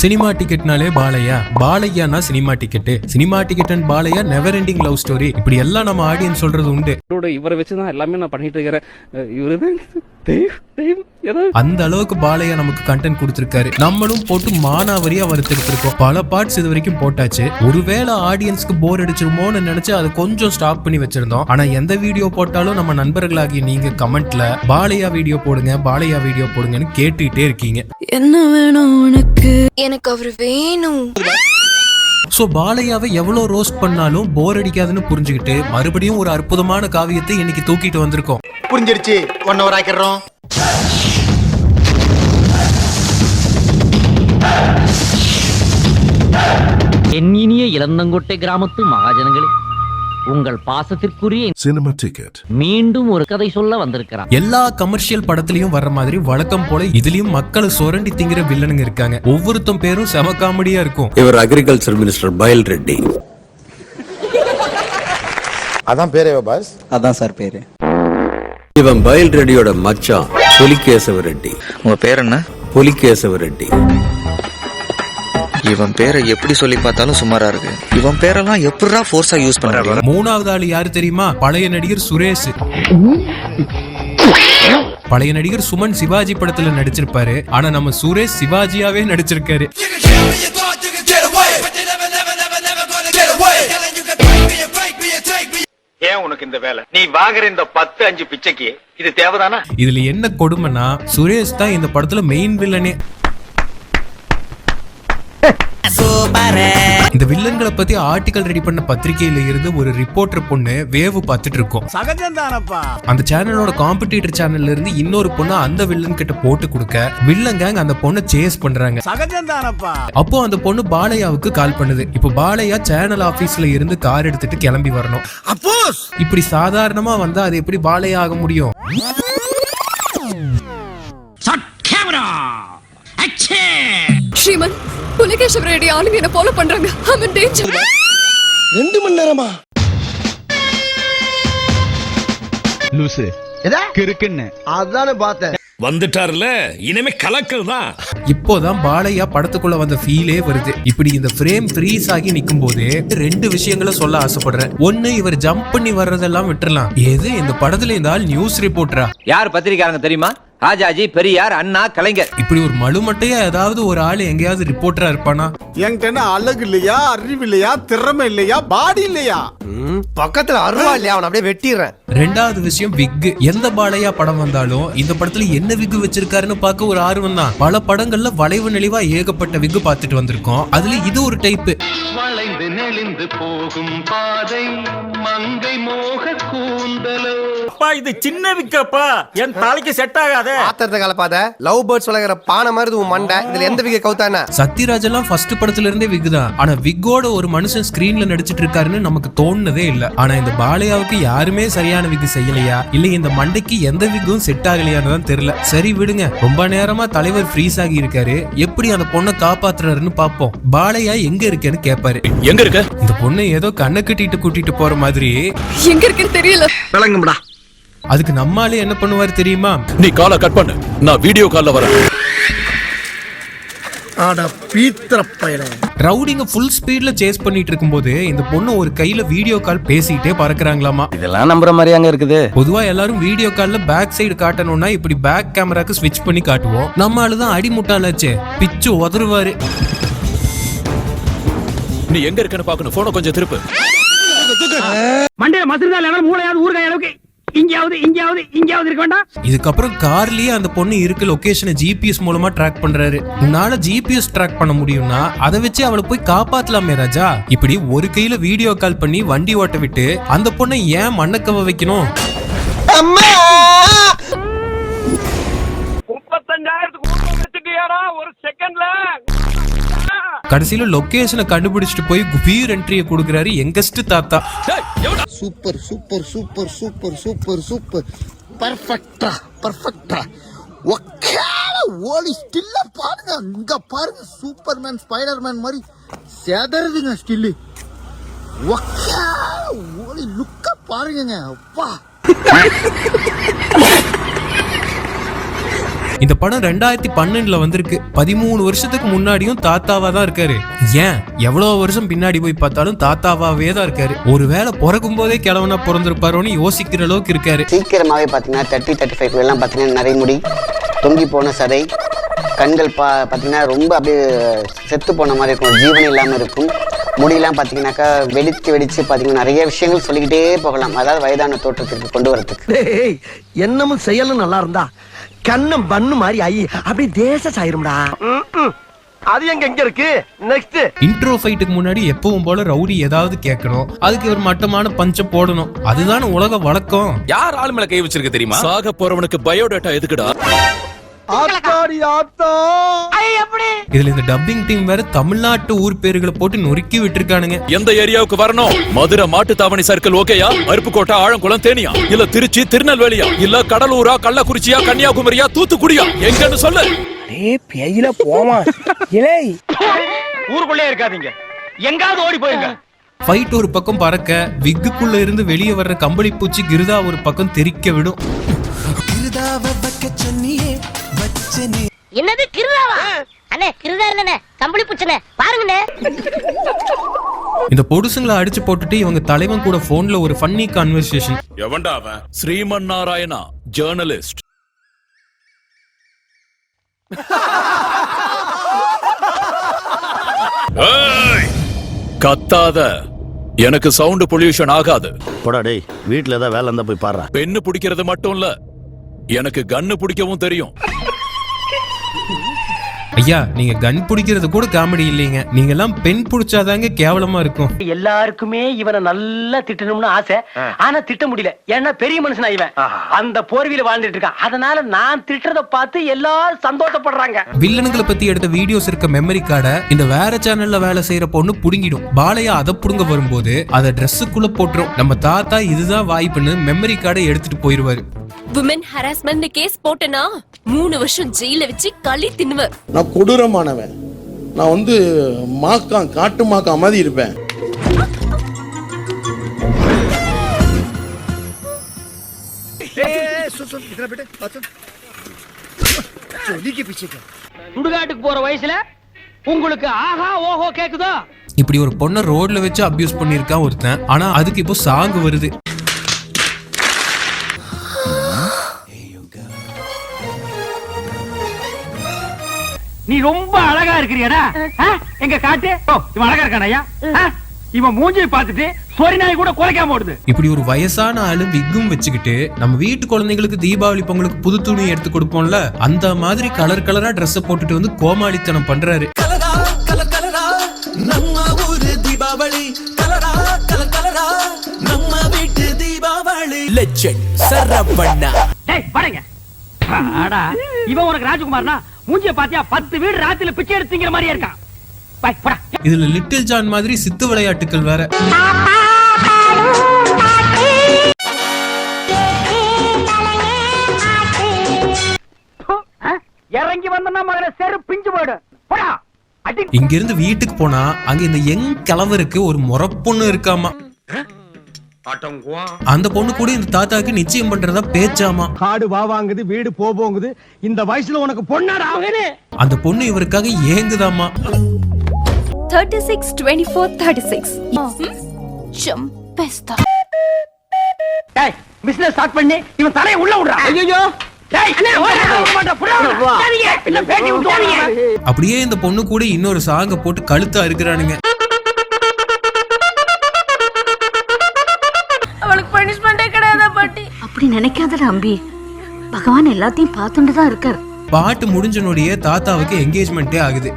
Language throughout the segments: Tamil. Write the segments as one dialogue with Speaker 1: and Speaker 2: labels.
Speaker 1: சினிமா டிக்கெட்னாலே Balaiah? பாலையானா cinema ticket cinema ticket and Balaiah never ending love story இப்படி எல்லாம் நம்ம ஆடியன்ஸ் சொல்றது உண்டு.
Speaker 2: இவரோட இவரை வச்சு தான் எல்லாமே நான் பண்ணிட்டு இருக்கிறேன். இவரு
Speaker 1: அந்த அளவுக்கு பாலையா நமக்கு கண்டென்ட் கொடுத்திருக்காரு. நம்மளும் போட்டு மானாவரியா வறுத்தெடுத்திருக்கோம் பல பார்ட்ஸ் இது வரைக்கும் போட்டாச்சு. ஒருவேளை ஆடியன்ஸ்க்கு போர் அடிச்சிருமோன்னு நினைச்சு அதை கொஞ்சம் ஸ்டாப் பண்ணி வச்சிருந்தோம். ஆனா எந்த வீடியோ போட்டாலும் நம்ம நண்பர்களாகிய நீங்க கமெண்ட்ல பாலையா வீடியோ போடுங்க பாலையா வீடியோ போடுங்கன்னு கேட்டுக்கிட்டே இருக்கீங்க.
Speaker 3: என்ன வேணும் உனக்கு?
Speaker 4: எனக்கு அவர் வேணும்.
Speaker 1: சோ பாலையாவை எவ்வளவு ரோஸ்ட் பண்ணாலும் போர் அடிக்காதுன்னு புரிஞ்சுக்கிட்டு மறுபடியும் ஒரு அற்புதமான காவியத்தை இன்னைக்கு தூக்கிட்டு வந்திருக்கோம்.
Speaker 5: புரிஞ்சிருச்சு. One hour ஆக்கிடுறோம்.
Speaker 6: என் இனிய இளந்தங்கோட்டை கிராமத்து மகாஜனங்களே உங்கள் பாசத்திற்குரிய
Speaker 7: Cinema Ticket.
Speaker 6: மீண்டும் ஒரு கதை சொல்ல வந்திருக்கிறான்
Speaker 1: எல்லா கமர்ஷியல் படத்துலயும் வர்ற மாதிரி வழக்கம் போல இதுலயும் மக்களை சுரண்டி திங்கிற வில்லனுங்க இருக்காங்க. ஒவ்வொருத்தன் பேரும் செம காமெடியா இருக்கும்.
Speaker 8: இவர் அக்ரிகல்ச்சர் மினிஸ்டர் பயல் ரெட்டி.
Speaker 5: அதான் பேரேவா பாஸ்
Speaker 9: அதான் சார் பேரு.
Speaker 8: இவன் பயல் ரெட்டியோட மச்சான் புலிகேசவ ரெட்டி.
Speaker 9: உங்க பேர் என்ன?
Speaker 8: புலிகேசவ ரெட்டி.
Speaker 9: இவன் பேரை எப்படி சொல்லி பார்த்தாலும் சுமாரா இருக்கு. இவன் பேரெல்லாம் எப்படிடா ஃபோர்ஸா யூஸ் பண்றாங்க
Speaker 1: மூணாவது ஆள் யாரு தெரியுமா? பழைய நடிகர் சுரேஷ். பழைய நடிகர் சுமன் சிவாஜி படத்துல நடிச்சிருப்பாரு. ஆனா நம்ம சுரேஷ் சிவாஜியாவே நடிச்சிருக்காரு.
Speaker 5: ஏன் உனக்கு இந்த வேலை? நீ வாங்குற இந்த பத்து அஞ்சு பிச்சைக்கு இது தேவைதானா?
Speaker 1: இதுல என்ன கொடுமைன்னா சுரேஷ் தான் இந்த படத்துல மெயின் வில்லனே இந்த வில்லன்களை பத்தி ஆர்டிகல் ரெடி பண்ண பத்திரிகையில இருந்து ஒரு ரிப்போர்ட்டர் பொண்ணு வேவு பார்த்துட்டு இருக்கோம். அந்த சேனலோட காம்படிட்டர் சேனல்ல இருந்து இன்னொரு பொண்ணு அந்த வில்லன் கிட்ட போட்டு கொடுக்க வில்லன் கேங் அந்த பொண்ணை சேஸ் பண்றாங்க. அப்போ அந்த பொண்ணு பாலையாவுக்கு கால் பண்ணுது. இப்போ பாலையா சேனல் ஆபீஸ்ல இருந்து கார் எடுத்துட்டு கிளம்பி வரணும். இப்படி சாதாரணமா வந்தா அது எப்படி பாலையா ஆக முடியும்?
Speaker 3: ஸ்ரீமன் புலிகேஷவ ரெடி ஆளுங்க என்ன ஃபாலோ பண்றாங்க. இன் டேஞ்சர்
Speaker 5: ரெண்டு மணி நேரமா?
Speaker 10: லூசு. கிறுக்குன்னு.
Speaker 5: அதானே பார்த்தேன்.
Speaker 10: வந்துட்டாருல இனிமே கலக்கல் தான்.
Speaker 1: இப்போதான் பாலையா படத்துக்குள்ள வந்த ஃபீலே வருது. இப்படி இந்த ஃப்ரேம் ஃப்ரீஸ் ஆகி நிக்கும் போது ரெண்டு விஷயங்களை சொல்ல ஆசைப்படுறேன். ஒண்ணு இவர் ஜம்ப் பண்ணி வர்றதெல்லாம் விட்டுறலாம். எது? இந்த படத்துல இந்த ஆள் நியூஸ் ரிப்போர்ட்டரா
Speaker 11: யார் பத்திரிக்காரங்க தெரியுமா? ராஜாஜி பெரியார் அண்ணா கலைஞர்.
Speaker 1: இப்படி ஒரு மழுமட்டையா ஏதாவது ஒரு ஆள் எங்கேயாவது ரிப்போர்ட்டரா இருப்பானா?
Speaker 5: என்கிட்ட அழகு இல்லையா அறிவு இல்லையா திறமை இல்லையா பாடி இல்லையா? பக்கத்துல அருவா இல்லையா அவன் அப்படியே வெட்டிடுறேன்.
Speaker 1: ரெண்டாவது விஷயம் விக். எந்த பாலையா படம் வந்தாலும் இந்த படத்துல என்ன விக் வச்சிருக்காருன்னு பார்க்க ஒரு ஆர்வம் தான். பல படங்கள்ல வளைவு நெளிவா ஏகப்பட்ட விக் பார்த்துட்டு வந்திருக்கோம். அதுல இது ஒரு டைப்
Speaker 2: வளைந்து நெளிந்து போகும் பாதை மங்கை மோக கூந்தலோ.
Speaker 10: அப்பா இது சின்ன விக்கப்பா. என் தலைக்கு செட் ஆகாத.
Speaker 5: பாத்திரத்தை கலப்பாத லவ் பேர்ட்ஸ் வளர்க்குற பானை மாதிரி உன் மண்டை. இதுல எந்த விக்க கவுத்தானே
Speaker 1: சத்யராஜ் எல்லாம் ஃபர்ஸ்ட் படத்துல இருந்தே விக் தான். ஆனா விக்கோட ஒரு மனுஷன் ஸ்கிரீன்ல நடிச்சிட்டு இருக்காருன்னு நமக்கு தோணுனதே இல்ல. ஆனா இந்த பாலையாவுக்கு யாருமே சரியான விக் செய்யலையா? இல்ல இந்த மண்டைக்கு எந்த விக்கும் செட் ஆகலையான்னு தான் தெரியல. சரி விடுங்க. ரொம்ப நேரமா தலைவர் ஃப்ரீஸ் ஆகி இருக்காரு. எப்படி அந்த பொண்ணை காப்பாத்துறாருன்னு பாப்போம். பாலையா எங்க இருக்கேன்னு கேட்பாரு
Speaker 10: எங்க இருக்க?
Speaker 1: இந்த பொண்ணு ஏதோ கண்ணை கட்டிட்டு கூட்டிட்டு போற மாதிரி.
Speaker 3: எங்க இருக்குன்னு தெரியல.
Speaker 5: விளங்கும்டா.
Speaker 1: அதுக்கு நம்மாலே என்ன பண்ணுவாரு தெரியுமா?
Speaker 10: நீ காலை கட் பண்ணு. நான் வீடியோ கால்ல வரேன்.
Speaker 5: ஆடா பீத்திர பயலே.
Speaker 1: ரவுடிங்க ஃபுல் ஸ்பீட்ல சேஸ் பண்ணிட்டு இருக்கும்போது இந்த பொண்ணு ஒரு கையில வீடியோ கால் பேசிக்கிட்டே பறக்குறாங்களாமா?
Speaker 9: இதெல்லாம் நம்புற மாதிரி அங்க இருக்குது.
Speaker 1: பொதுவா எல்லாரும் வீடியோ கால்ல பேக் சைடு காட்டணும்னா இப்படி பேக் கேமராக்கு ஸ்விட்ச் பண்ணி காட்டுவோம். நம்ம ஆளுதான் அடி முட்டாளாச்சே பிச்சு உதறுவாரு.
Speaker 10: நீ எங்க இருக்கன்னு பாக்கணும் போன கொஞ்சம் திருப்பு.
Speaker 2: மண்டையில இல்லைனா மூளையாவது ஊறுகாய் அளவுக்கு. இங்கேயாவது இங்கேயாவது இங்கேயாவது இருக்க வேண்டாம்.
Speaker 1: இதுக்கப்புறம் கார்லயே அந்த பொண்ணு இருக்க லொகேஷனை ஜிபிஎஸ் மூலமா ட்ராக் பண்றாரு. உன்னால ஜிபிஎஸ் ட்ராக் பண்ண முடியும்னா அதை வச்சு அவளை போய் காப்பாத்தலாமே ராஜா. இப்படி ஒரு கையில வீடியோ கால் பண்ணி வண்டி ஓட்ட விட்டு அந்த பொண்ணை ஏன் மண்ணக்கவ வைக்கணும்?
Speaker 2: முப்பத்தஞ்சாயிரத்துக்கு ஒரு செகண்ட்ல
Speaker 1: கடைசியில லொகேஷனை கண்டுபிடிச்சிட்டு போய் குபீர் என்ட்ரியை கொடுக்குறாரு எங்கஸ்ட் தாத்தா.
Speaker 5: Super super super super super super பர்ஃபெக்டா பர்ஃபெக்டா ஒக்கால ஓலி ஸ்டில்ல பாருங்க. இங்க பாருங்க சூப்பர்மேன் ஸ்பைடர்மேன் மாதிரி செதறதுங்க ஸ்டில்லு ஒக்கால ஓலி லுக்க பாருங்கங்க. அப்பா.
Speaker 1: இந்த படம் ரெண்டாயிரத்தி பன்னெண்டுல வந்திருக்கு. பதிமூணு வருஷத்துக்கு முன்னாடியும் தாத்தாவா தான் இருக்காரு. ஏன்? எவ்வளவு வருஷம் பின்னாடி போய் பார்த்தாலும் தாத்தாவாவே தான் இருக்காரு. ஒருவேளை பிறக்கும் போதே கிழவனா பிறந்திருப்பாரோன்னு யோசிக்கிற அளவுக்கு இருக்காரு.
Speaker 7: சீக்கிரமாகவே பார்த்தீங்கன்னா தேர்ட்டி தேர்ட்டி ஃபைவ் எல்லாம் பார்த்தீங்கன்னா நிறைய முடி தொங்கி போன சதை கண்கள் பா பார்த்தீங்கன்னா ரொம்ப அப்படியே செத்து போன மாதிரி இருக்கும். ஜீவன் இல்லாமல் இருக்கும். முடியெல்லாம் பார்த்தீங்கன்னாக்கா வெடித்து வெடித்து பார்த்தீங்கன்னா நிறைய விஷயங்கள் சொல்லிக்கிட்டே போகலாம். அதாவது வயதான தோற்றத்திற்கு கொண்டு வரதுக்கு
Speaker 5: என்னமும் செயலும் நல்லா இருந்தா? கண்ணம் பண்ணு மாதிரி ஐ அப்படி தேச சாயிரும்டா. அது எங்க எங்க இருக்கு? நெக்ஸ்ட்
Speaker 1: இன்ட்ரோ ஃபைட்டுக்கு முன்னாடி எப்பவும் போல ரவுடி ஏதாவது கேட்கணும். அதுக்கு ஒரு மட்டமான பஞ்ச போடணும். அதுதானே உலக வழக்கம்.
Speaker 10: யார் ஆளு மேல கை வச்சிருக்க தெரியுமா? சாக போறவனுக்கு பயோடேட்டா எதுக்குடா?
Speaker 5: ஆத்தாடி ஆத்தா.
Speaker 1: இதுல இந்த டப்பிங் டீம் வேற தமிழ்நாட்டு ஊர் பேர்களை போட்டு நொறுக்கி விட்டுருக்கானுங்க.
Speaker 10: எந்த ஏரியாவுக்கு வரணும்? மதுரை மாட்டு தாவணி சர்க்கிள் ஓகேயா? அருப்புக்கோட்டை ஆழங்குளம் தேனியா? இல்ல திருச்சி திருநெல்வேலியா? இல்ல கடலூரா கள்ளக்குறிச்சியா கன்னியாகுமரியா தூத்துக்குடியா? எங்கன்னு சொல்லு.
Speaker 5: ஊருக்குள்ளே இருக்காதீங்க. எங்காவது ஓடி போயிருங்க.
Speaker 1: ஃபைட் ஒரு பக்கம் பறக்க விக்குக்குள்ள இருந்து வெளியே வர்ற கம்பளி பூச்சி கிருதா ஒரு பக்கம் தெறிக்க விடும்.
Speaker 3: என்னது கிருதாவா? அண்ணே கிருதா இல்லண்ணே கம்பளி பூச்சனே பாருங்கண்ணே.
Speaker 1: இந்த பொடுசுங்களை அடிச்சு போட்டுட்டு இவங்க தலைவன் கூட போன்ல ஒரு ஃபன்னி கான்வர்சேஷன்
Speaker 10: எவன்டா அவன்? ஸ்ரீமன் நாராயணா ஜேர்னலிஸ்ட் கத்தாத. எனக்கு சவுண்ட் பொல்யூஷன் ஆகாது.
Speaker 5: போடா டேய் வீட்ல ஏதாவது வேலை இருந்தா போய் பாடுறா.
Speaker 10: பெண்ணு பிடிக்கிறது மட்டும் இல்ல எனக்கு கன்னு பிடிக்கவும் தெரியும்.
Speaker 1: ஐயா நீங்க கன் பிடிக்கிறது கூட காமெடி இல்லைங்க. நீங்க எல்லாம் பெண் பிடிச்சாதாங்க கேவலமா இருக்கும்.
Speaker 5: எல்லாருக்குமே இவனை நல்லா திட்டணும்னு ஆசை. ஆனா திட்ட முடியல. ஏன்னா பெரிய மனுஷனா இவன். அந்த போர்வியில வாழ்ந்துட்டு இருக்கான். அதனால நான் திட்டுறத பார்த்து எல்லாரும் சந்தோஷப்படுறாங்க.
Speaker 1: வில்லனுங்களை பத்தி எடுத்த வீடியோஸ் இருக்க மெமரி கார்டை இந்த வேற சேனல்ல வேலை செய்யற பொண்ணு புடுங்கிடும். பாலையா அதை புடுங்க வரும்போது அதை ட்ரெஸ்ஸுக்குள்ள போட்டுரும். நம்ம தாத்தா இதுதான் வாய்ப்புன்னு மெமரி கார்டை எடுத்துட்டு போயிருவாரு.
Speaker 3: விமன் ஹராஸ்மெண்ட் கேஸ் போட்டனா? மூணு வருஷம் ஜெயில வச்சு களி தின்னுவ.
Speaker 5: நான் கொடூரமானவன். நான் வந்து மாக்கான் காட்டு மாக்கா மாதிரி இருப்பேன்.
Speaker 6: சுடுகாட்டுக்கு போற வயசுல உங்களுக்கு ஆஹா ஓஹோ கேக்குதோ?
Speaker 1: இப்படி ஒரு பொண்ணை ரோட்ல வச்சு அபியூஸ் பண்ணிருக்கான் ஒருத்தன். ஆனா அதுக்கு இப்போ சாங் வருது.
Speaker 6: நீ ரொம்ப அழகா இருக்கிறியடா? எங்க காட்டு? ஓ, இவன் அழகா இருக்கானயா இவன் மூஞ்சியை பார்த்துட்டு சொரி நாய் கூட குறைக்காம ஓடுது.
Speaker 1: இப்படி ஒரு வயசான ஆளு விக்கும் வச்சுக்கிட்டு நம்ம வீட்டு குழந்தைங்களுக்கு தீபாவளி பொங்கலுக்கு புது துணி எடுத்து கொடுப்போம்ல அந்த மாதிரி கலர் கலரா Dress போட்டுட்டு வந்து கோமாளித்தனம் பண்றாரு.
Speaker 6: டேய் பாருங்க அடா இவன் உனக்கு ராஜகுமார்னா மூஞ்சிய பாத்தியா பத்து வீடு ராத்திரில பிச்சை எடுத்தீங்கிற மாதிரியே இருக்கான். பை, போடா.
Speaker 1: இதுல லிட்டில் ஜான் மாதிரி சித்து விளையாட்டுகள் வேற?
Speaker 6: இறங்கி வந்தனா மகன செரு பிஞ்சு போயிடு. போடா. அடி.
Speaker 1: இங்க இருந்து வீட்டுக்கு போனா அங்க இந்த யங் கிழவருக்கு ஒரு முறப்பொண்ணு இருக்காமா? அந்த பொண்ணு கூட இந்த தாத்தாக்கு நிச்சயம் பண்றதா பேச்சாமா?
Speaker 5: காடு வா வாங்குது வீடு போ போங்குது. இந்த வயசுல உனக்கு பொண்ணாடா
Speaker 1: அந்த பொண்ணு இவருக்காக ஏங்குதாமா?
Speaker 3: Thirty six twenty four thirty six பெஸ்தா.
Speaker 6: டேய் பிசினஸ் ஸ்டார்ட் பண்ணி இவன் தலைய உள்ள விடுறா. ஐயோ
Speaker 1: அப்படியே இந்த பொண்ணு கூட இன்னொரு சாங்க போட்டு கழுத்தா இருக்கிறானுங்க.
Speaker 4: அப்படி நினைக்காதடா அம்பி. பகவான் எல்லாத்தையும் பார்த்துட்டு தான் இருக்கார்.
Speaker 1: பாட்டு முடிஞ்சனுடைய தாத்தாவுக்கு என்கேஜ்மெண்ட்டே ஆகுது.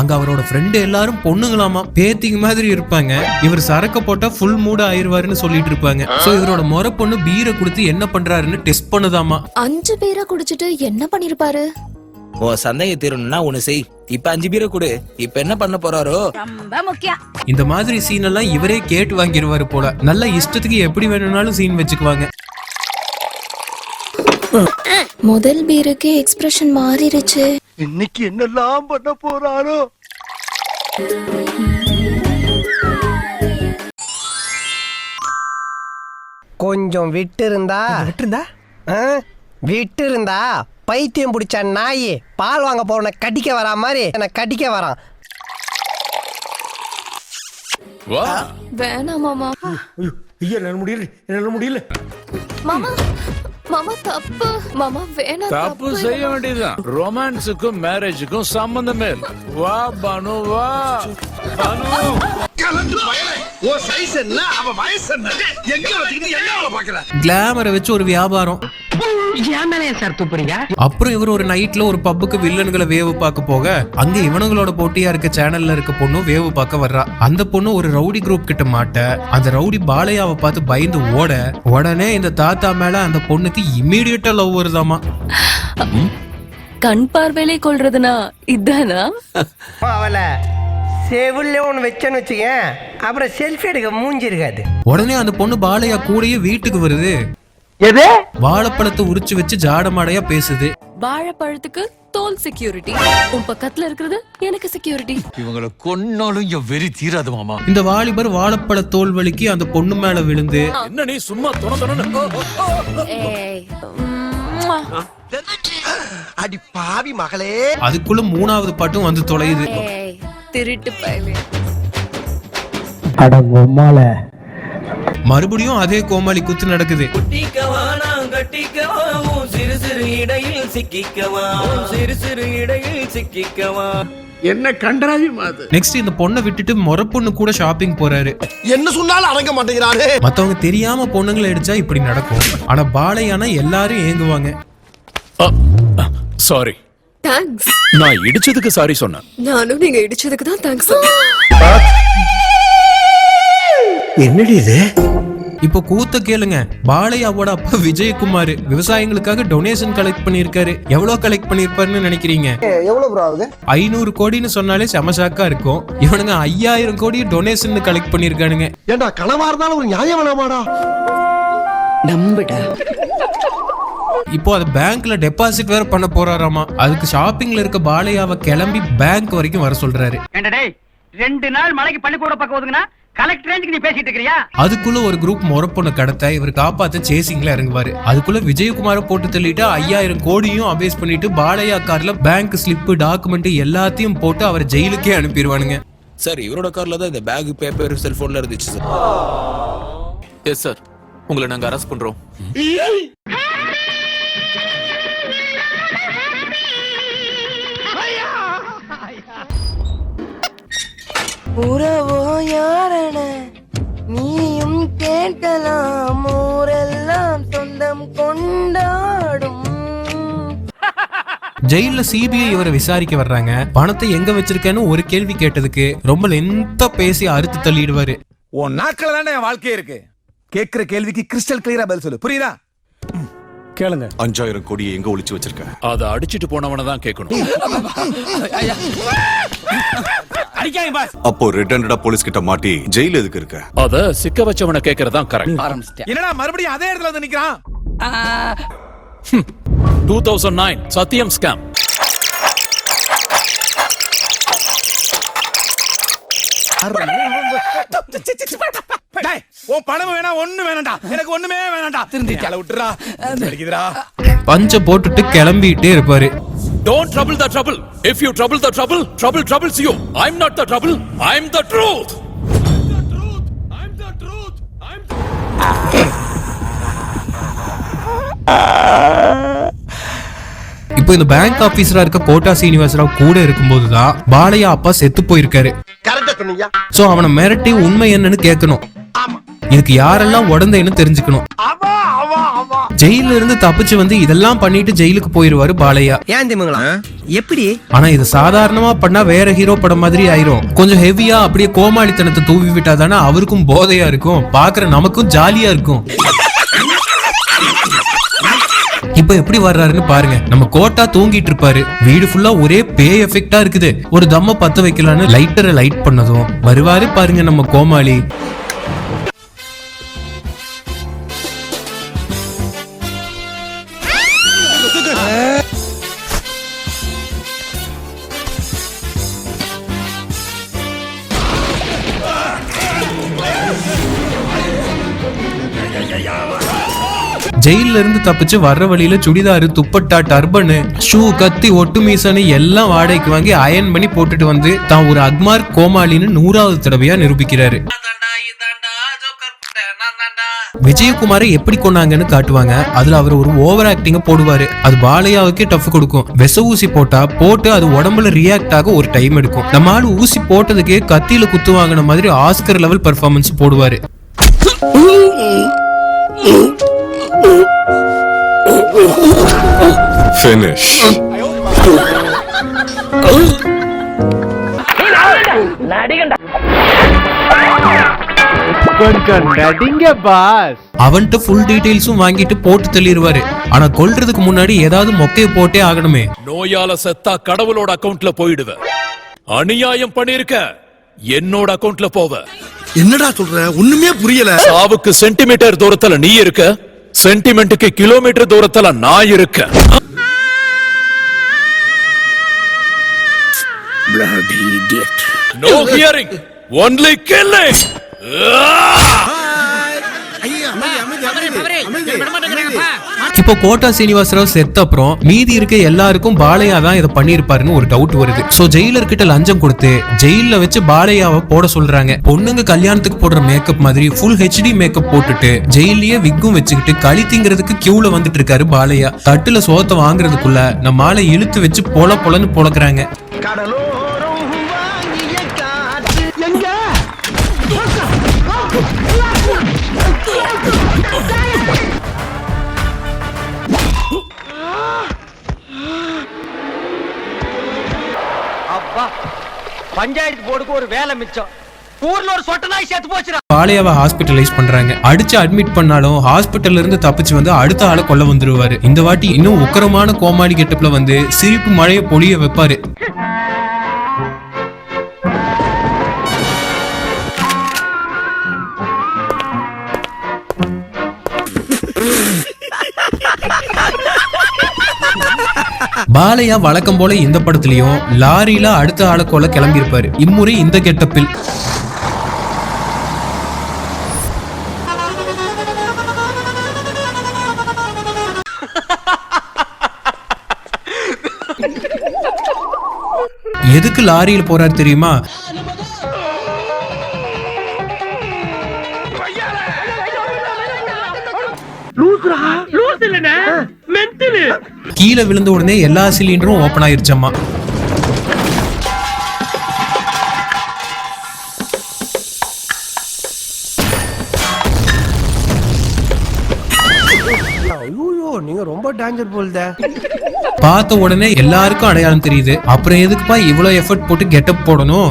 Speaker 1: அங்க அவரோட ஃப்ரெண்டு எல்லாரும் பொண்ணுங்களாமா பேத்திங்க மாதிரி இருப்பாங்க. இவர் சரக்க போட்டா ஃபுல் மூட ஆயிருவாருன்னு சொல்லிட்டு இருப்பாங்க. சோ இவரோட முறை பொண்ணு பீரை கொடுத்து என்ன பண்றாருன்னு டெஸ்ட் பண்ணுதாமா.
Speaker 3: அஞ்சு பேரை குடிச்சிட்டு என்ன பண்ணிருப்பாரு?
Speaker 11: ஓ சந்தேகம் தீரணும்னா ஒண்ணு செய். இப்ப அஞ்சு பேரை கொடு. இப்ப என்ன பண்ண போறாரோ?
Speaker 3: ரொம்ப முக்கியம்.
Speaker 1: இந்த மாதிரி சீன் எல்லாம் இவரே கேட்டு வாங்கிடுவாரு போல. நல்ல இஷ்டத்துக்கு எப்படி வேணும்னாலும் சீன் வச்சுக்குவாங்க.
Speaker 3: முதல் பீருக்கு எக்ஸ்பிரஷன் மாறிடுச்சு.
Speaker 5: இன்னைக்கு என்னெல்லாம் பண்ண போறாரோ? கொஞ்சம் விட்டு இருந்தா விட்டு இருந்தா விட்டு இருந்தா பைத்தியம் பிடிச்ச நாய் பால் வாங்க போன கடிக்க வரா மாதிரி என்ன கடிக்க வரான்
Speaker 10: வா.
Speaker 3: வேணாம் மாமா.
Speaker 6: என்னால முடியல என்னால முடியல.
Speaker 3: மாமா மாமா தப்பு. மாமா வேணாம்
Speaker 10: தப்பு. செய்ய வேண்டியதுதான். ரொமான்ஸுக்கும் மேரேஜுக்கும் சம்பந்தமே இல்ல. வா பானு வா. பானு.
Speaker 1: கிளாமரை வச்சு ஒரு வியாபாரம். அப்புறம் இவர் ஒரு நைட்ல ஒரு பப்புக்கு வில்லன்களை வேவு பார்க்க போக அங்க இவனுங்களோட போட்டியா இருக்க சேனல்ல இருக்க பொண்ணு வேவு பார்க்க வர்றா. அந்த பொண்ணு ஒரு ரவுடி குரூப் கிட்ட மாட்ட அந்த ரவுடி பாலையாவை பார்த்து பயந்து ஓட உடனே இந்த தாத்தா மேல அந்த பொண்ணுக்கு இம்மீடியட்டா லவ் வருதாமா?
Speaker 3: கண் பார்வையிலே கொள்றதுனா இதானா?
Speaker 5: அவளை செவில்ல ஒன்று வச்சேன்னு வச்சுக்கேன். அப்புறம் செல்ஃபி எடுக்க மூஞ்சி இருக்காது.
Speaker 1: உடனே அந்த பொண்ணு பாலையா கூடயே வீட்டுக்கு வருது.
Speaker 5: எது?
Speaker 1: வாழைப்பழத்தை உரிச்சு வச்சு ஜாடமாடையா பேசுது.
Speaker 3: வாழைப்பழத்துக்கு தோல் செக்யூரிட்டி உன் பக்கத்துல இருக்கிறது எனக்கு செக்யூரிட்டி
Speaker 10: இவங்களை கொன்னாலும் என் வெறி தீராது மாமா.
Speaker 1: இந்த வாலிபர் வாழைப்பழ தோல் வலிக்கு அந்த பொண்ணு மேல விழுந்து.
Speaker 10: என்ன நீ சும்மா
Speaker 6: அடி பாவி மகளே.
Speaker 1: அதுக்குள்ள மூணாவது பாட்டும் வந்து தொலையுது.
Speaker 3: திருட்டு பயலே.
Speaker 5: அட பொம்மால
Speaker 1: மறுபடியும் அதே கோமாளி குத்து நடக்குது.
Speaker 11: சிறு சிறு இடையில் சிக்கிக்கவா? சிறு சிறு இடையில் சிக்கிக்கவா?
Speaker 6: என்ன கண்டராஜிமா அது?
Speaker 1: நெக்ஸ்ட் இந்த பொண்ணை விட்டுட்டு முறை பொண்ணு கூட ஷாப்பிங் போறாரு.
Speaker 6: என்ன சொன்னாலும் அடங்க மாட்டேங்கிறாரு.
Speaker 1: மத்தவங்க தெரியாம பொண்ணுங்களை அடிச்சா இப்படி நடக்கும். ஆனா பாலையானா எல்லாரும் ஏங்குவாங்க.
Speaker 10: சாரி
Speaker 3: தேங்க்ஸ்
Speaker 10: நான் இடிச்சதுக்கு சாரி சொன்னேன்.
Speaker 3: நானும் நீங்க இடிச்சதுக்கு தான் தேங்க்ஸ்
Speaker 6: என்னடி இது?
Speaker 1: இப்போ கூத்த கேளுங்க. பாலையாவோட அப்பா விஜயகுமார் விவசாயிகளுக்காக டொனேஷன் கலெக்ட் பண்ணியிருக்காரு. எவ்வளவு கலெக்ட் பண்ணிருப்பாருன்னு நினைக்கிறீங்க?
Speaker 6: எவ்வளவு ப்ரோ ஆகுது?
Speaker 1: ஐநூறு கோடின்னு சொன்னாலே செமசாக்கா இருக்கும். இவனுங்க ஐயாயிரம் கோடி டொனேஷன் கலெக்ட் பண்ணிருக்கானுங்க
Speaker 6: ஏண்டா கனவா இருந்தாலும் ஒரு நியாயம் வேணாமாடா?
Speaker 1: இப்போ அது பேங்க்ல டெபாசிட் வேற பண்ண போறாராமா. அதுக்கு ஷாப்பிங்ல இருக்க பாலையாவை கிளம்பி பேங்க் வரைக்கும் வர சொல்றாரு.
Speaker 5: ஏண்டா டேய் ரெண்டு நாள் மலைக்கு பள்ளிக்கூட பக்கம் ஒதுங்கினா கலெக்டர் ரேஞ்சுக்கு நீ பேசிட்டு இருக்கிறியா?
Speaker 1: அதுக்குள்ள ஒரு குரூப் முறப்பொண்ணு கடத்த இவர் காப்பாத்த சேசிங்ல இறங்குவாரு. அதுக்குள்ள விஜயகுமார போட்டு தள்ளிட்டு ஐயாயிரம் கோடியும் அபேஸ் பண்ணிட்டு பாலையா கார்ல பேங்க் ஸ்லிப் டாக்குமெண்ட் எல்லாத்தையும் போட்டு அவரை ஜெயிலுக்கே அனுப்பிடுவானுங்க.
Speaker 11: சார் இவரோட கார்ல தான் இந்த பேக் பேப்பர் செல்போன்ல இருந்துச்சு சார்
Speaker 10: எஸ் சார் உங்களை நாங்க அரெஸ்ட் பண்றோம்.
Speaker 5: உறவோ யாரென நீயும் கேட்கலாம் ஊரெல்லாம் சொந்தம் கொண்டாடும்.
Speaker 1: ஜெயில சிபிஐ இவரை விசாரிக்க வர்றாங்க. பணத்தை எங்க வச்சிருக்கேன்னு ஒரு கேள்வி கேட்டதுக்கு ரொம்ப லென்த்தா பேசி அறுத்து தள்ளிடுவாரு.
Speaker 6: உன் நாட்கள தானே என் வாழ்க்கையே இருக்கு. கேக்குற கேள்விக்கு கிறிஸ்டல் கிளியரா பதில் சொல்லு. புரியுதா? கேளுங்க.
Speaker 12: அஞ்சாயிரம் கோடியை எங்க ஒளிச்சு வச்சிருக்க?
Speaker 10: அதை அடிச்சிட்டு போனவனை தான் கேட்கணும்
Speaker 6: அடிக்காங்க பாஸ்
Speaker 12: அப்போ ரெட் ஹேண்டடா போலீஸ் கிட்ட மாட்டி ஜெயில எதுக்கு இருக்க?
Speaker 10: அத சிக்க வச்சவனை கேக்குறதா கரெக்ட்
Speaker 6: என்னடா மறுபடியும் அதே இடத்துல வந்து நிக்கிறான்?
Speaker 10: Two thousand nine Satyam scam
Speaker 1: பஞ்ச போட்டுட்டு கிளம்பிட்டே இருப்பாரு.
Speaker 10: Don't trouble the trouble. If you trouble the trouble, trouble troubles you. I'm not the trouble. I'm the truth.
Speaker 1: இப்போ இந்த பேங்க் ஆபீசரா இருக்க கோட்டா சீனிவாசராவ் கூட இருக்கும்போது தான் பாலையா அப்பா செத்து போயிருக்காரு
Speaker 6: கரெக்டா சொன்னீங்க
Speaker 1: சோ அவனை மிரட்டி உண்மை என்னன்னு கேட்கணும் இதுக்கு யாரெல்லாம் உடந்தைன்னு தெரிஞ்சுக்கணும். ஜெயில இருந்து தப்பிச்சு வந்து இதெல்லாம் பண்ணிட்டு ஜெயிலுக்கு போயிருவாரு பாலையா.
Speaker 5: ஏன் திமுங்களா எப்படி?
Speaker 1: ஆனா இது சாதாரணமா பண்ணா வேற ஹீரோ படம் மாதிரி ஆயிரும். கொஞ்சம் ஹெவியா அப்படியே கோமாளித்தனத்தை தூவி விட்டா தானே அவருக்கும் போதையா இருக்கும். பாக்குற நமக்கும் ஜாலியா இருக்கும். இப்ப எப்படி வர்றாருன்னு பாருங்க. நம்ம கோட்டா தூங்கிட்டு இருப்பாரு. வீடு ஃபுல்லா ஒரே பே எஃபெக்டா இருக்குது. ஒரு தம்ம பத்த வைக்கலான்னு லைட்டரை லைட் பண்ணதும். வருவாரு பாருங்க நம்ம கோமாளி. ஜெயில இருந்து தப்பிச்சு வர்ற வழியில சுடிதாரு துப்பட்டா டர்பனு ஷூ கத்தி ஒட்டு மீசனு எல்லாம் வாடகைக்கு வாங்கி அயன் பண்ணி போட்டுட்டு வந்து தான் ஒரு அக்மார் கோமாளின்னு நூறாவது தடவையா நிரூபிக்கிறாரு. விஜயகுமாரை எப்படி கொண்டாங்கன்னு காட்டுவாங்க. அதுல அவர் ஒரு ஓவர் ஆக்டிங்க போடுவாரு. அது பாலையாவுக்கே டஃப் கொடுக்கும். விச ஊசி போட்டா போட்டு அது உடம்புல ரியாக்ட் ஆக ஒரு டைம் எடுக்கும். நம்ம ஆள் ஊசி போட்டதுக்கே கத்தியில குத்து வாங்கின மாதிரி ஆஸ்கர் லெவல் பெர்ஃபார்மன்ஸ் போடுவாரு.
Speaker 12: Finish.
Speaker 6: கொஞ்சம் நடிங்க பாஸ்
Speaker 1: அவன்கிட்ட ஃபுல் டீடைல்ஸும் வாங்கிட்டு போட்டு தள்ளிடுவாரு ஆனா கொல்றதுக்கு முன்னாடி ஏதாவது மொக்கைய போட்டே ஆகணுமே.
Speaker 10: நோயால செத்தா கடவுளோட அக்கவுண்ட்ல போயிடுவ. அநியாயம் பண்ணிருக்க என்னோட அக்கவுண்ட்ல போவ.
Speaker 13: என்னடா சொல்ற? ஒண்ணுமே புரியல.
Speaker 10: சாவுக்கு சென்டிமீட்டர் தூரத்துல நீ இருக்க? சென்டிமெண்ட்டுக்கு கிலோமீட்டர் தூரத்துல நான் இருக்க நோ ஹியரிங் ஒன்லி கில்லிங்
Speaker 1: இப்போ கோட்டா சீனிவாசராவ் செத்த அப்புறம் மீதி இருக்க எல்லாருக்கும் பாலையா தான் இதை பண்ணிருப்பாருன்னு ஒரு டவுட் வருது. சோ ஜெயிலர் கிட்ட லஞ்சம் கொடுத்து ஜெயில வச்சு பாலையாவை போட சொல்றாங்க. பொண்ணுங்க கல்யாணத்துக்கு போடுற மேக்கப் மாதிரி ஃபுல் ஹெச்டி மேக்கப் போட்டுட்டு ஜெயிலேயே விக்கும் வச்சுக்கிட்டு களி திங்கிறதுக்கு கியூல வந்துட்டு இருக்காரு பாலையா. தட்டுல சோத்தை வாங்குறதுக்குள்ள நம்ம இழுத்து வச்சு பொல பொலன்னு பொழக்குறாங்க
Speaker 5: கடலோரம் பஞ்சாயத்து போர்டுக்கு ஒரு வேலை மிச்சம். ஊர்ல ஒரு சொட்ட நாய் செத்து போச்சுடா.
Speaker 1: பாலையாவை ஹாஸ்பிட்டலைஸ் பண்றாங்க. அடிச்சு அட்மிட் பண்ணாலும் ஹாஸ்பிட்டல்ல இருந்து தப்பிச்சு வந்து அடுத்த ஆளை கொல்ல வந்துருவாரு. இந்த வாட்டி இன்னும் உக்கரமான கோமாளி கெட்டப்ல வந்து சிரிப்பு மழைய பொழிய வைப்பாரு. பாலையா வழக்கம் போல இந்த படத்துலயும் லாரியில அடுத்த ஆளை கொல்ல கிளம்பியிருப்பாரு. இம்முறை இந்த கெட்டப்பில். எதுக்கு லாரியில் போறாரு தெரியுமா? கீழே விழுந்த உடனே எல்லா சிலிண்டரும் ஓபன் ஆயிருச்சம்மா
Speaker 5: நீங்க ரொம்ப டேஞ்சர் போல்தே.
Speaker 1: பார்த்த உடனே எல்லாருக்கும் அடையாளம் தெரியுது. அப்புறம் எதுக்குப்பா இவ்வளவு எஃபர்ட் போட்டு கெட்டப் போடணும்?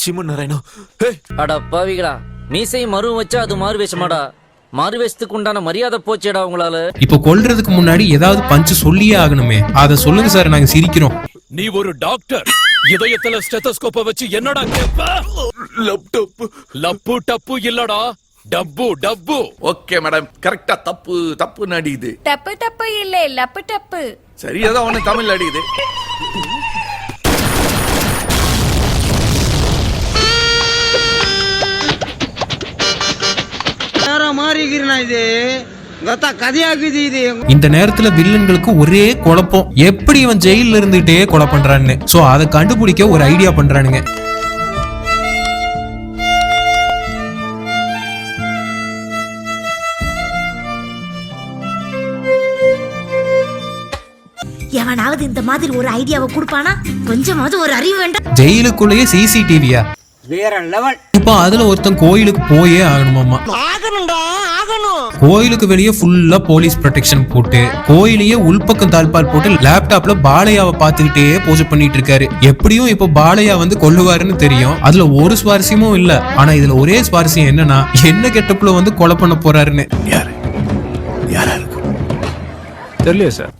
Speaker 13: சிமன் நாராயணா.
Speaker 11: அடா பாவிகளா. மீசை மறு வச்சா அது மாறு வேஷமாடா. மாறு வேஷத்துக்கு உண்டான மரியாதை போச்சேடா உங்களால.
Speaker 1: இப்போ கொல்றதுக்கு முன்னாடி ஏதாவது பஞ்சு சொல்லியே ஆகணுமே. அத சொல்லுங்க சார் நாங்க சிரிக்கிறோம்.
Speaker 10: நீ ஒரு டாக்டர். இதயத்துல ஸ்டெத்தஸ்கோப்ப வச்சு என்னடா கேப்ப?
Speaker 13: லேப்டாப்
Speaker 10: லப்பு டப்பு இல்லடா. டப்பு டப்பு.
Speaker 13: Okay madam. கரெக்டா தப்பு தப்பு நடிக்குது
Speaker 3: டப்பு டப்பு இல்ல லப்பு டப்பு.
Speaker 13: சரி ஏதோ அவனு தமிழ் அடிக்குது
Speaker 1: இந்த நேரத்துல வில்லன்களுக்கு ஒரே குழப்பம். எப்படி இவன் ஜெயில இருந்துகிட்டே கொலை பண்றான்னு. சோ அதை கண்டுபிடிக்க ஒரு ஐடியா பண்றானுங்க.
Speaker 4: எவனாவது இந்த மாதிரி ஒரு ஐடியாவை கொடுப்பானா? கொஞ்சமாவது ஒரு அறிவு வேண்டாம்
Speaker 1: ஜெயிலுக்குள்ளேயே சிசிடிவியா
Speaker 5: வேற லெவல்
Speaker 1: இப்போ அதுல ஒருத்தன் கோயிலுக்கு போயே ஆகணுமாமா
Speaker 5: ஆகணும்டா ஆகணும்.
Speaker 1: கோயிலுக்கு வெளியே ஃபுல்லா போலீஸ் ப்ரொடெக்ஷன் போட்டு கோயிலையே உள்பக்கம் தாழ்பால் போட்டு லேப்டாப்ல பாலையாவை பார்த்துக்கிட்டே பூஜை பண்ணிட்டு இருக்காரு. எப்படியும் இப்போ பாலையா வந்து கொல்லுவாருன்னு தெரியும். அதுல ஒரு சுவாரஸ்யமும் இல்ல. ஆனா இதுல ஒரே சுவாரஸ்யம் என்னன்னா என்ன கெட்டப்புல வந்து கொலை பண்ண போறாருன்னு.
Speaker 6: தெரியல சார்.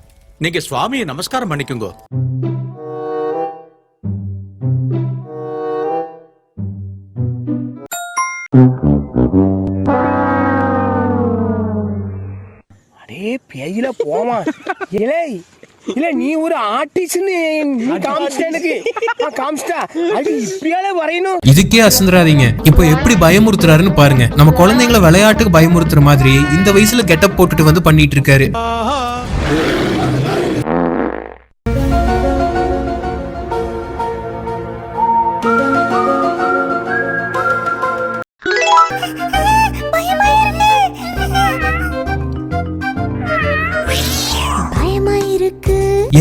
Speaker 13: நீங்க சுவாமியை நமஸ்காரம் பண்ணிக்கோங்க.
Speaker 5: அடே பேயில போமா. இலை
Speaker 6: இல்ல நீ ஒரு ஆர்டிஸ்ட்னு நீ காமிச்சிட்ட அது வரையணும்.
Speaker 1: இதுக்கே அசந்துறாதீங்க இப்போ எப்படி பயமுறுத்துறாருன்னு பாருங்க. நம்ம குழந்தைங்களை விளையாட்டுக்கு பயமுறுத்துற மாதிரி இந்த வயசுல கெட்டப் போட்டுட்டு வந்து பண்ணிட்டு இருக்காரு.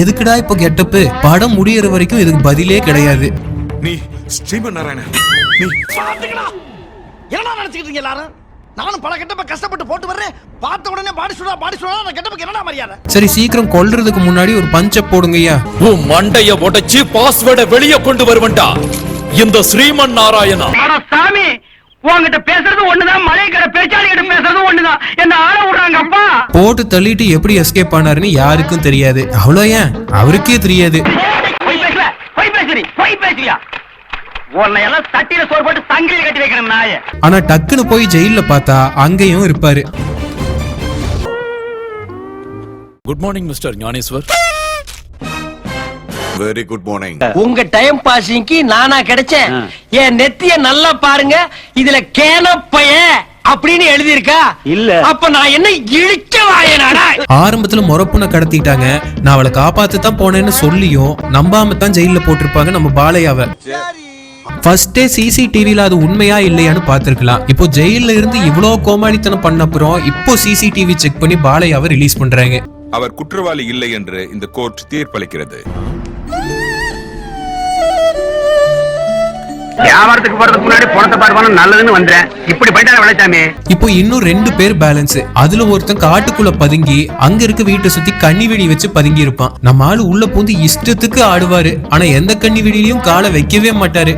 Speaker 1: எதுக்குடா இப்போ கெட்டப்பு? படம் முடியற வரைக்கும் இதுக்கு பதிலே கிடையாது.
Speaker 12: நீ ஸ்ரீமன் நாராயணன். நீ
Speaker 6: என்ன நினைச்சுக்கிட்டு எல்லாரும்? நானும் பல கெட்டப்ப கஷ்டப்பட்டு போட்டு வர்றேன். பார்த்த உடனே பாடி சுடா பாடி சுடா நான் கெட்டப்புக்கு என்னடா மரியாதை
Speaker 1: சரி சீக்கிரம் கொல்றதுக்கு முன்னாடி ஒரு பஞ்ச போடுங்கய்யா
Speaker 10: உன் மண்டைய உடைச்சு பாஸ்வேர்டை வெளியே கொண்டு வருவன்டா இந்த ஸ்ரீமன் நாராயணா.
Speaker 6: சாமி உன்கிட்ட பேசுறது ஒண்ணுதான் மலைக்கடை பெருச்சாளி கிட்ட பேசுறது ஒண்ணுதான். என்ன ஆள விடுறாங்க அப்பா
Speaker 1: போட்டு தள்ளிட்டு எப்படி எஸ்கேப் ஆனாருன்னு யாருக்கும் தெரியாது. அவ்வளோ ஏன்? அவருக்கே தெரியாது.
Speaker 6: போய் பேசல போய் பேசுறீ? போய் பேசுறியா? உன்னை எல்லாம் தட்டியில சோறு போட்டு சங்கிலியில் கட்டி வைக்கிறேன் நாய.
Speaker 1: ஆனா டக்குன்னு போய் ஜெயில்ல பார்த்தா அங்கேயும் இருப்பாரு.
Speaker 10: Good morning mister Gnaneshwar
Speaker 12: very good morning
Speaker 5: உங்க டைம் பாசிங்க்கு நானா கிடைச்சேன். என் நெத்திய நல்லா பாருங்க. இதுல கேனப்பைய அப்படின்னு எழுதி இருக்கா இல்ல. அப்ப நான் என்ன இழிச்ச வாயனாடா?
Speaker 1: ஆரம்பத்துல முறப்புனை கடத்திட்டாங்க. நான் அவளை காப்பாத்து தான் போனேன்னு சொல்லியும் நம்பாம தான் ஜெயில போட்டிருப்பாங்க நம்ம பாலையாவை. ஃபர்ஸ்டே சிசிடிவில அது உண்மையா இல்லையான்னு பார்த்திருக்கலாம். இப்போ ஜெயில்ல இருந்து இவ்வளோ கோமாளித்தனம் பண்ண அப்புறம் இப்போ சிசிடிவி செக் பண்ணி பாலையாவை ரிலீஸ் பண்றாங்க.
Speaker 12: அவர் குற்றவாளி இல்லை என்று இந்த கோர்ட் தீர்ப்பளிக்கிறது.
Speaker 6: வியாபாரத்துக்கு போறதுக்கு முன்னாடி பணத்தை பார்க்கணும் நல்லதுன்னு வந்தேன். இப்படி பண்ணிட்டாங்க விளைச்சாமி
Speaker 1: இப்போ இன்னும் ரெண்டு பேர் பேலன்ஸ் அதுல ஒருத்தன் காட்டுக்குள்ள பதுங்கி அங்க இருக்க வீட்டை சுத்தி கண்ணி வெடி வச்சு பதுங்கி இருப்பான் நம்ம ஆளு உள்ள பூந்து இஷ்டத்துக்கு ஆடுவாரு. ஆனா எந்த கண்ணி வெடியிலையும் காலை வைக்கவே மாட்டாரு.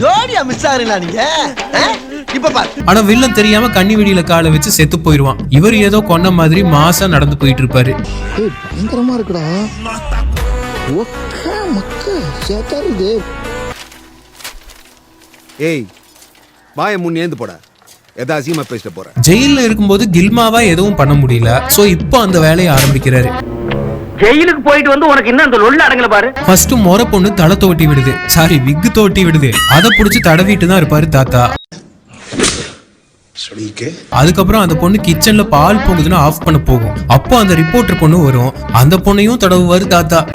Speaker 6: ஜோடியா மிஸ் ஆகுறீங்களா நீங்க?
Speaker 1: ஆனா வில்லன் தெரியாம கண்ணி வெடியில காலை வச்சு செத்து போயிருவான். இவர் ஏதோ கொன்ன மாதிரி மாசா நடந்து போயிட்டு இருப்பாரு.
Speaker 6: பயங்கரமா இருக்குடா. ஒக்க மக்க சேத்தாருது
Speaker 13: ஏய் வாய முன் ஏந்து போட. எதா அசியமா பேசிட்டு போற.
Speaker 1: ஜெயில்ல இருக்கும்போது கில்மாவா எதுவும் பண்ண முடியல. சோ இப்போ அந்த வேலையை ஆரம்பிக்கிறாரு.
Speaker 6: ஜெயிலுக்கு போயிட்டு வந்து உனக்கு இன்னும் அந்த லொல்ல அடங்கல பாரு.
Speaker 1: ஃபர்ஸ்ட் முறை பொண்ணு தலை தோட்டி விடுது. சாரி விக்கு தோட்டி விடுது. அதை புடிச்சு தடவிட்டு தான் இருப்பாரு தாத்தா. அதுக்கப்புறம் அந்த பொண்ணு கிச்சன்ல பால் பொங்குதுன்னு ஆஃப் பண்ண போகும். அப்போ அந்த ரிப்போர்ட்டர் பொண்ணு வரும். அந்த பொண்ணையும் தடவுவாரு தாத்தா.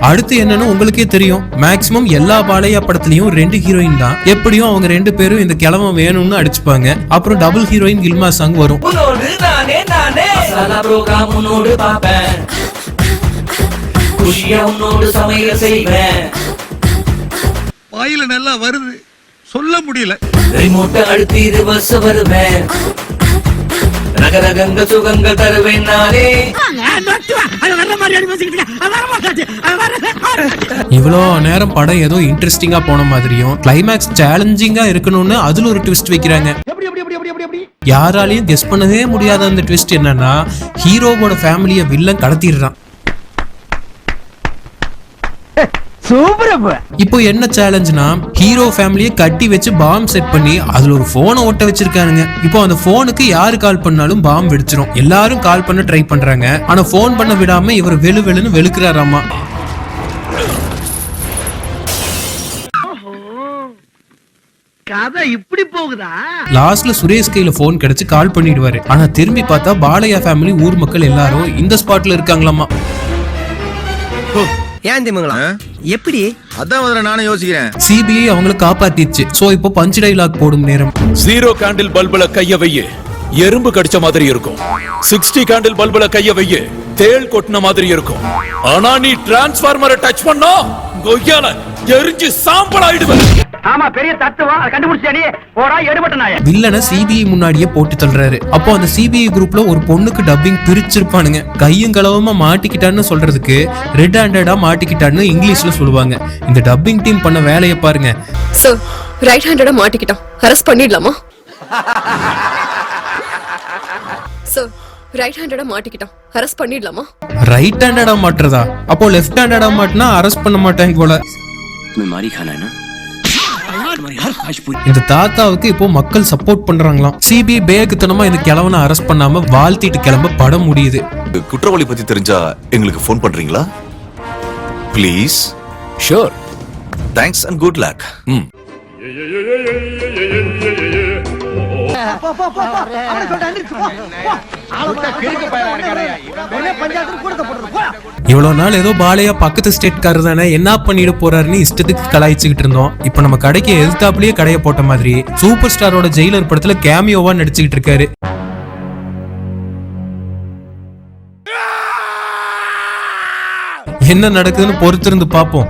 Speaker 1: அடுத்து என்னன்னு உங்களுக்கே தெரியும். மேக்ஸிமம் எல்லா பாலையா படத்துலயும் ரெண்டு ஹீரோயின் தான். எப்படியும் அவங்க ரெண்டு பேரும் இந்த கிழமை வேணும்னு அடிச்சுப்பாங்க. அப்புறம் டபுள் ஹீரோயின் கில்மா சாங் வரும்.
Speaker 13: வாயில நல்லா வருது. சொல்ல முடியல.
Speaker 11: ரிமோட்டை அழுத்தி ரிவர்ஸ் வருவேன் ரகரகங்க சுகங்கள் தருவேன்
Speaker 1: இவ்வளோ நேரம் படம் ஏதோ இன்ட்ரெஸ்டிங்கா போன மாதிரியும் கிளைமேக்ஸ் சேலஞ்சிங்கா இருக்கணும்னு அதுல ஒரு ட்விஸ்ட் வைக்கிறாங்க. யாராலையும் கெஸ் பண்ணவே முடியாத அந்த ட்விஸ்ட் என்னன்னா ஹீரோவோட ஃபேமிலிய வில்லன் கடத்திடுறான்
Speaker 6: சூப்பர் அப்ப
Speaker 1: இப்போ என்ன சேலஞ்ச்னா ஹீரோ ஃபேமிலியை கட்டி வச்சு பாம் செட் பண்ணி அதுல ஒரு போனை ஒட்ட வச்சிருக்கானுங்க. இப்போ அந்த போனுக்கு யாரு கால் பண்ணாலும் பாம் வெடிச்சிரும். எல்லாரும் கால் பண்ண ட்ரை பண்றாங்க. ஆனா ஃபோன் பண்ண விடாம இவர் வெளு வெளுன்னு வெளுக்கிறாராமா.
Speaker 6: கதை இப்படி போகுதா?
Speaker 1: லாஸ்ட்ல சுரேஷ் கையில போன் கிடைச்சு கால் பண்ணிடுவாரு. ஆனா திரும்பி பார்த்தா பாலையா ஃபேமிலி ஊர் மக்கள் எல்லாரும் இந்த ஸ்பாட்ல இருக்காங்களாமா.
Speaker 6: ஏன் திமுங்களா எப்படி?
Speaker 13: அதான் முதல்ல நானும் யோசிக்கிறேன்.
Speaker 1: சிபிஐ அவங்கள காப்பாத்திடுச்சு. சோ இப்போ பஞ்ச் டைலாக் போடும் நேரம்.
Speaker 10: ஜீரோ கேண்டில் பல்புல கைய வைய. எறும்பு கடிச்ச மாதிரி இருக்கும். சிக்ஸ்டி கேண்டில் பல்புல கைய வைய. தேள் கொட்டின மாதிரி இருக்கும். ஆனா நீ டிரான்ஸ்பார்மரை டச் பண்ணா கொய்யால எரிஞ்சு சாம்பல் ஆயிடுவேன்.
Speaker 6: ஆமா பெரிய தத்துவம். அதை கண்டுபிடிச்சாடி போடா எடுபட்ட நாய.
Speaker 1: வில்லனை சிபிஐ முன்னாடியே போட்டு தள்ளுறாரு. அப்போ அந்த சிபிஐ குரூப்ல ஒரு பொண்ணுக்கு டப்பிங் பிரிச்சிருப்பானுங்க. கையும் களவுமா மாட்டிக்கிட்டான்னு சொல்றதுக்கு ரெட் ஹேண்டடா மாட்டிக்கிட்டான்னு இங்கிலீஷ்ல சொல்லுவாங்க. இந்த டப்பிங் டீம் பண்ண வேலையை பாருங்க.
Speaker 3: சார் ரைட் ஹேண்டடா மாட்டிக்கிட்டான். அரெஸ்ட் பண்ணிடலாமா? சார் ரைட் ஹேண்டடா மாட்டிக்கிட்டான் அரெஸ்ட் பண்ணிடலாமா
Speaker 1: ரைட் ஹேண்டடா மாட்டுறதா அப்போ லெஃப்ட் ஹேண்டடா மாட்டினா அரெஸ்ட் பண்ண மாட்டாங்க போல இந்த தாத்தாவுக்கு இப்போ மக்கள் சப்போர்ட் பண்றாங்களாம் சிபிஐ பேகுத்தனமா இந்த கிழவனை அரெஸ்ட் பண்ணாம வாழ்த்திட்டு கிளம்ப படம் முடியுது
Speaker 10: குற்றவாளி பத்தி தெரிஞ்சா எங்களுக்கு ஃபோன் பண்றீங்களா please sure thanks and good luck ம்
Speaker 1: இவ்வளோ நாள் ஏதோ பாலையா பக்கத்து ஸ்டேட்காரர் தானே என்ன பண்ணிட போறாருன்னு இஷ்டத்துக்கு கலாய்ச்சிக்கிட்டு இருந்தோம். இப்போ நம்ம கடைக்கு எதிர்த்தாப்புலயே கடையை போட்ட மாதிரி சூப்பர் ஸ்டாரோட ஜெயிலர் படத்துல கேமியோவா நடிச்சுக்கிட்டு இருக்காரு. என்ன நடக்குதுன்னு பொறுத்திருந்து பார்ப்போம்.